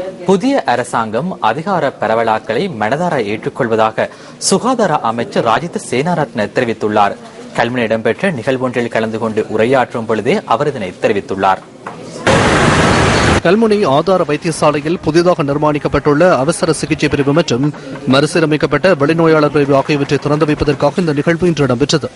புதிய அரசாங்கம் அதிகார பரவலாக்களை மனதார ஏற்றுக்கொள்வதாக சுகாதார அமைச்சர் ராஜித் சேனாரத்ன தெரிவித்துள்ளார். கல்முனை இடம்பெற்ற நிகழ்வொன்றில் கலந்து கொண்டு உரையாற்றும் பொழுதே அவர் இதனை தெரிவித்துள்ளார். கல்முனை ஆதார வைத்தியசாலையில் புதிதாக நிர்மாணிக்கப்பட்டுள்ள அவசர சிகிச்சை பிரிவு மற்றும் மறுசீரமைக்கப்பட்ட வெளிநோயாளர் பிரிவு ஆகியவற்றை திறந்து வைப்பதற்காக இந்த நிகழ்வு இன்று இடம்பெற்றது.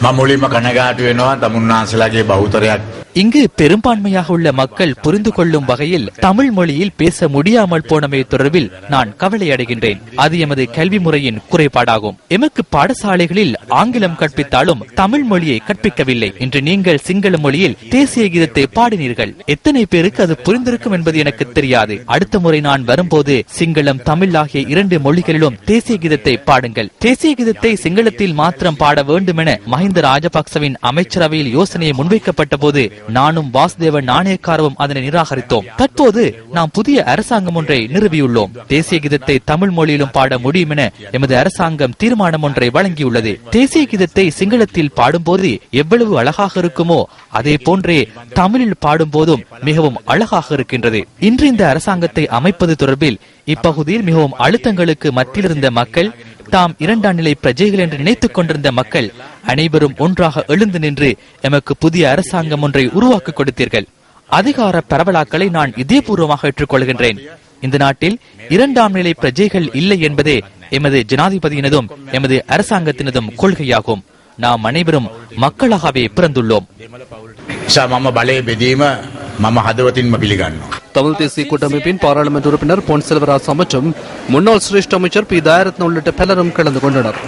மம் மூலியமா வேணும் தமிழ்நாசிலாகிய பௌத்தரையாக இங்கு பெரும்பான்மையாக உள்ள மக்கள் புரிந்து கொள்ளும் வகையில் தமிழ் மொழியில் பேச முடியாமல் போனமை தொடர்பில் நான் கவலை அடைகின்றேன். அது எமது கல்வி முறையின் குறைபாடாகும். எமக்கு பாடசாலைகளில் ஆங்கிலம் கற்பித்தாலும் தமிழ் மொழியை கற்பிக்கவில்லை. இன்று நீங்கள் சிங்கள மொழியில் தேசிய கீதத்தை பாடினீர்கள். எத்தனை பேருக்கு அது புரிந்திருக்கும் என்பது எனக்கு தெரியாது. அடுத்த முறை நான் வரும்போது சிங்களம் தமிழ் ஆகிய இரண்டு மொழிகளிலும் தேசிய கீதத்தை பாடுங்கள். தேசிய கீதத்தை சிங்களத்தில் மாத்திரம் பாட வேண்டும் என மஹிந்த ராஜபக்சவின் அமைச்சரவையில் யோசனையை முன்வைக்கப்பட்ட போது நானும் வாசுதேவ நாணயக்காரவும் அதனை நிராகரித்தோம். தற்போது நாம் புதிய அரசாங்கம் ஒன்றை நிறுவியுள்ளோம். தேசிய கீதத்தை தமிழ் மொழியிலும் பாட முடியும் என எமது அரசாங்கம் தீர்மானம் ஒன்றை வழங்கியுள்ளது. தேசிய கீதத்தை சிங்களத்தில் பாடும்போது எவ்வளவு அழகாக இருக்குமோ அதே போன்றே தமிழில் பாடும்போதும் மிகவும் அழகாக இருக்கின்றது. இன்று இந்த அரசாங்கத்தை அமைப்பது தொடர்பில் இப்பகுதியில் மிகவும் அழுத்தங்களுக்கு மத்தியில் இருந்த மக்கள் தாம் இரண்டாம் நிலை பிரஜைகள் என்று நினைத்துக் கொண்டிருந்த மக்கள் அனைவரும் ஒன்றாக எழுந்து நின்று எமக்கு புதிய அரசாங்கம் ஒன்றை உருவாக்கி கொடுத்தீர்கள். அதிகார பரவலாக்களை நான் இதயபூர்வமாக ஏற்றுக்கொள்கின்றேன். இந்த நாட்டில் இரண்டாம் நிலை பிரஜைகள் இல்லை என்பதே எமது ஜனாதிபதியினதும் எமது அரசாங்கத்தினதும் கொள்கையாகும். நாம் அனைவரும் மக்களாகவே பிறந்துள்ளோம். மம பலே பெதீம மம ஹதவத்தின் பிலிகான் தமிழ் தேசிய கூட்டமைப்பின் பாராளுமன்ற உறுப்பினர் பொன் செல்வராசா மற்றும் முன்னாள் சிரேஷ்ட அமைச்சர் பி. தயாரத்ன உள்ளிட்ட பலரும் கலந்து கொண்டனர்.